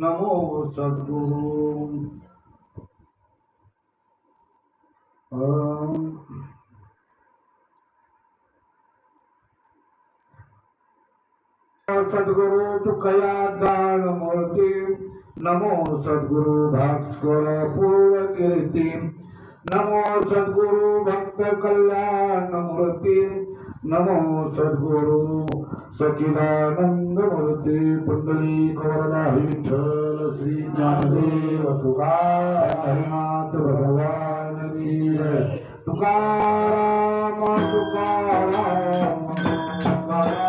नमो सद्गुरु। सद्गुरु तुकया दाळ मूर्ती. नमो सद्गुरु भास्कर पूर्ण कीर्ती. नमो सद्गुरु भक्त कल्याण मूर्ती. नमो सद्गुरु सचिदानंद मूर्ती. पुंडली कवरदा विठ्ठल श्री ज्ञानदेव. तुकाराम हरिनाथ भगवान वीर. Tukaram Tukaram Tukaram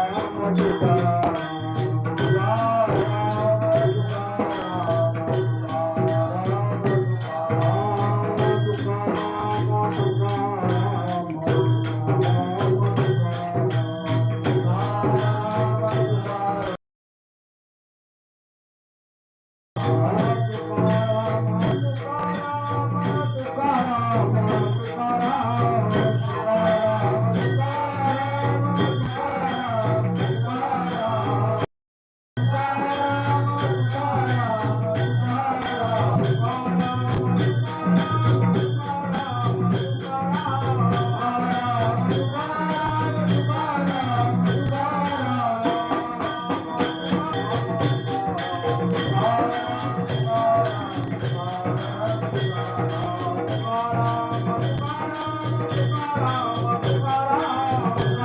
Oh, Thank you.